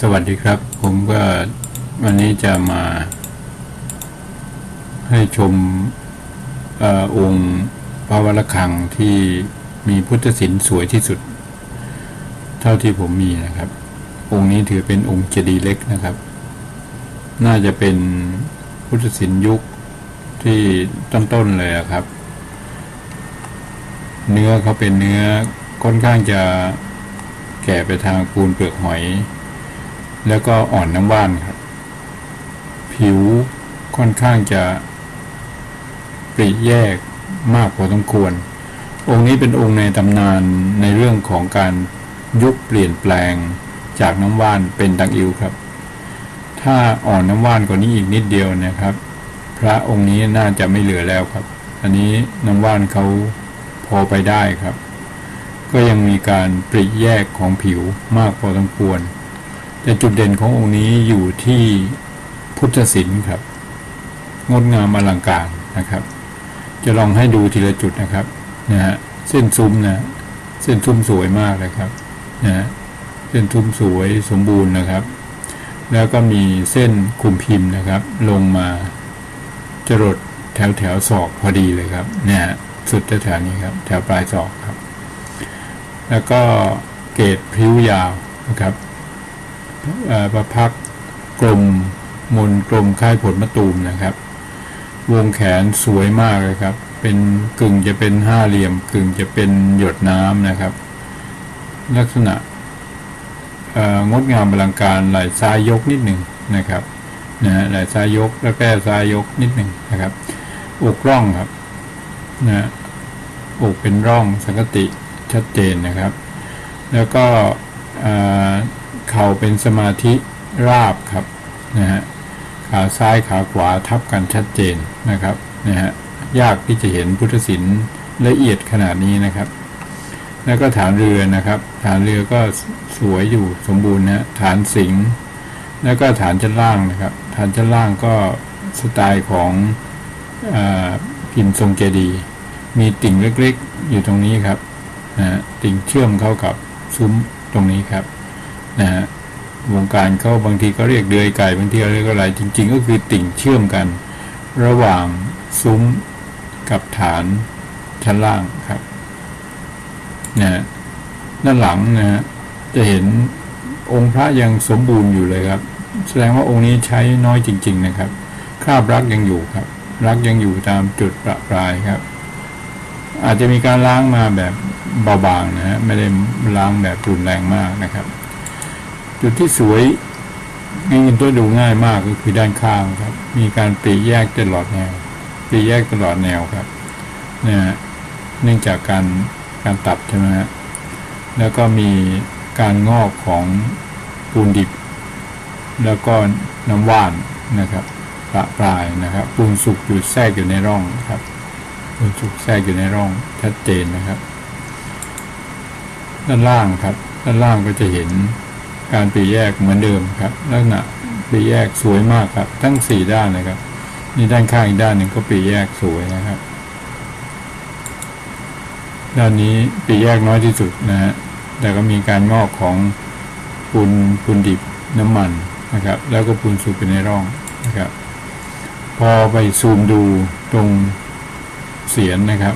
สวัสดีครับ ผมก็วันนี้จะมาให้ชมอองค์พระวรคังที่มีพุทธศิลป์สวยที่สุด เท่าที่ผมมีนะครับ องค์นี้ถือเป็นองค์เจดีย์เล็กนะครับ น่าจะเป็นพุทธศิลป์ยุคที่ต้นๆเลยครับ เนื้อเขาเป็นเนื้อค่อนข้างจะแก่ไปทางปูนเปลือกหอย แล้วก็อ่อนน้ำว่านครับ ผิวค่อนข้างจะปริแยกมากพอสมควร องค์นี้เป็นองค์ในตำนานในเรื่องของการยุคเปลี่ยนแปลงจากน้ำว่านเป็นดังอิวครับ ถ้าอ่อนน้ำว่านกว่านี้อีกนิดเดียวนะครับ พระองค์นี้น่าจะไม่เหลือแล้วครับ อันนี้น้ำว่านเขาพอไปได้ครับ ก็ยังมีการปริแยกของผิวมากพอสมควร แต่จุดเด่นขององค์นี้อยู่ที่พุทธศิลป์ครับ งดงามอลังการนะครับ จะลองให้ดูทีละจุดนะครับนะฮะเส้นซุ้มนะเส้นซุ้มสวยมากเลยครับนะฮะเส้นซุ้มสวยสมบูรณ์นะครับ แล้วก็มีเส้นคุมพิมพ์นะครับ ลงมาจรดแถวแถวศอกพอดีเลยครับ เนี่ยสุดแถวนี้ครับ แถวปลายศอกครับ แล้วก็เกรดพริ้วยาวนะครับ ประพักกลมมนกลมค่ายผลมะตูมนะครับ วงแขนสวยมากเลยครับ เป็นกึ่งจะเป็นห้าเหลี่ยม กึ่งจะเป็นหยดน้ำนะครับ ลักษณะงดงามอลังการไหลซ้ายยกนิดหนึ่งนะครับนะไหลซ้ายยกแล้วแก้ซ้ายยกนิดหนึ่งนะครับอกร่องครับนะอกเป็นร่องสังกติชัดเจนนะครับ แล้วก็ เอ่อเข่าเป็นสมาธิราบครับนะฮะขาซ้ายขาขวาทับกันชัดเจนนะครับนะฮะยากที่จะเห็นพุทธศิลป์ละเอียดขนาดนี้นะครับ แล้วก็ฐานเรือนะครับ ฐานเรือก็สวยอยู่สมบูรณ์นะฐานสิงห์แล้วก็ฐานชั้นล่างนะครับ ฐานชั้นล่างก็สไตล์ของอาพิมพ์ทรงเจดี มีติ่งเล็กๆ อยู่ตรงนี้ครับนะฮะติ่งเชื่อมเข้ากับซุ้มตรงนี้ครับ นะฮะวงการเขาบางทีก็เรียกเดือยไก่บางทีเรียกอะไร จริง ๆ ก็คือติ่งเชื่อมกัน ระหว่างซุ้มกับฐานชั้นล่างครับนะฮะด้านหลังนะฮะจะเห็นองค์พระยังสมบูรณ์อยู่เลยครับ แสดงว่าองค์นี้ใช้น้อยจริง ๆ นะครับคราบรักยังอยู่ครับ รักยังอยู่ตามจุดประปรายครับ อาจจะมีการล้างมาแบบเบาบางนะฮะไม่ได้ล้างแบบรุนแรงมากนะครับ จุดที่สวยง่ายๆตัวดูง่ายมากก็คือด้านข้างครับ มีการปรีแยกตลอดแนวปรีแยกตลอดแนวครับนะฮะเนื่องจากการการตัดใช่ไหมฮะแล้วก็มีการงอกของปูนดิบ แล้วก็น้ำว่านนะครับประปรายนะครับ ปูนสุกอยู่แทรกอยู่ในร่องครับ ปูนสุกแทรกอยู่ในร่องชัดเจนนะครับ ด้านล่างครับ ด้านล่างก็จะเห็น การปีแยกเหมือนเดิมครับ ลักษณะปีแยกสวยมากครับ ทั้งสี่ด้านเลยครับนี่ด้านข้างอีกด้านหนึ่งก็ปีแยกสวยนะครับ ด้านนี้ปีแยกน้อยที่สุดนะฮะแต่ก็มีการงอกของปูนปูนดิบน้ำมันนะครับ แล้วก็ปูนสุกอยู่ในร่องนะครับ พอไปซูมดูตรงเสียนนะครับ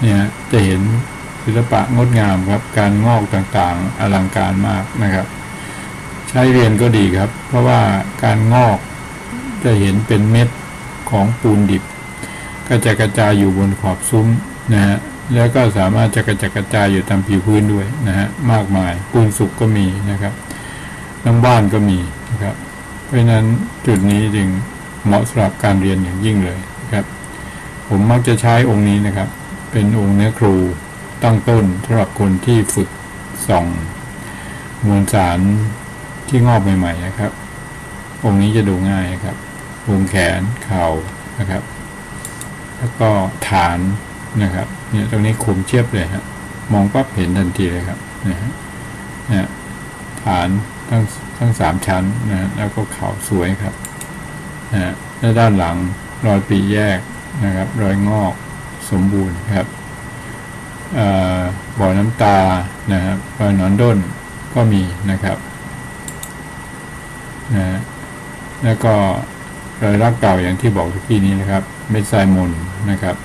เนี่ยจะเห็นศิลปะงดงามครับ การงอกต่างๆ อลังการมากนะครับ ใช้เรียนก็ดีครับ เพราะว่าการงอกจะเห็นเป็นเม็ดของปูนดิบ ก็จะกระจายอยู่บนขอบซุ้มนะฮะแล้วก็สามารถจะกระจัดกระจายอยู่ตามผิวพื้นด้วยนะฮะมากมายปูนสุกก็มีนะครับ น้ำบ้านก็มีนะครับ เพราะฉะนั้นจุดนี้จึงเหมาะสำหรับการเรียนอย่างยิ่งเลยนะครับ ผมมักจะใช้องค์นี้นะครับ เป็นองค์เนื้อครูตั้งต้นสำหรับคนที่ฝึกส่องมวลสาร ที่งอกใหม่ๆนะครับ องค์นี้จะดูง่ายนะครับวงแขนเข่านะครับ แล้วก็ฐานนะครับ เนี่ยตรงนี้คมเชียบเลยฮะมองปั๊บเห็นทันทีเลยครับนะฮะเนี่ยฐานทั้งทั้งสามชั้นนะแล้วก็เข่าสวยครับนะและด้านหลังรอยปีแยกนะครับ รอยงอกสมบูรณ์ครับอ่อบ่อน้ำตานะครับรอยหนอนด้นก็มีนะครับ นะแล้วก็รอยรักเก่าอย่างที่บอกเมื่อกี้นี้นะครับ เม็ดทรายมนนะครับ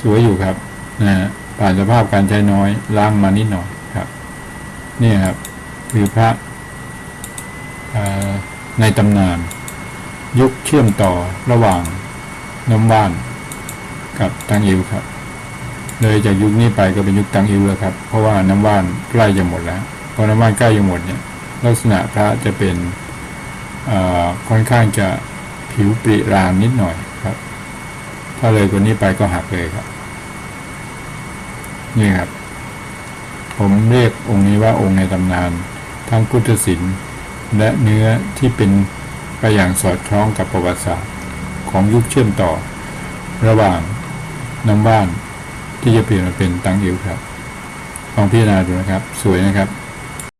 สวยอยู่ครับนะผ่านสภาพการใช้น้อยล้างมานิดหน่อยครับ นี่ครับคือพระในตำนาน ยุคเชื่อมต่อระหว่างน้ำว่านกับตังอิวครับ เลยจากยุคนี้ไปก็เป็นยุคตังอิวแล้วครับ เพราะว่าน้ำว่านใกล้จะหมดแล้วพอน้ำว่านใกล้จะหมดเนี่ย ลักษณะพระจะเป็นค่อนข้างจะผิวปริรามนิดหน่อยครับ ถ้าเลยกว่านี้ไปก็หักเลยครับ นี่ครับ ผมเรียกองค์นี้ว่าองค์ในตำนานทั้งพุทธศิลป์และเนื้อที่เป็นไปอย่างสอดคล้องกับประวัติศาสตร์ของยุคเชื่อมต่อ ระหว่างน้ำบ้านที่จะเปลี่ยนมาเป็นตังอิวครับลองพิจารณาดูนะครับ สวยนะครับ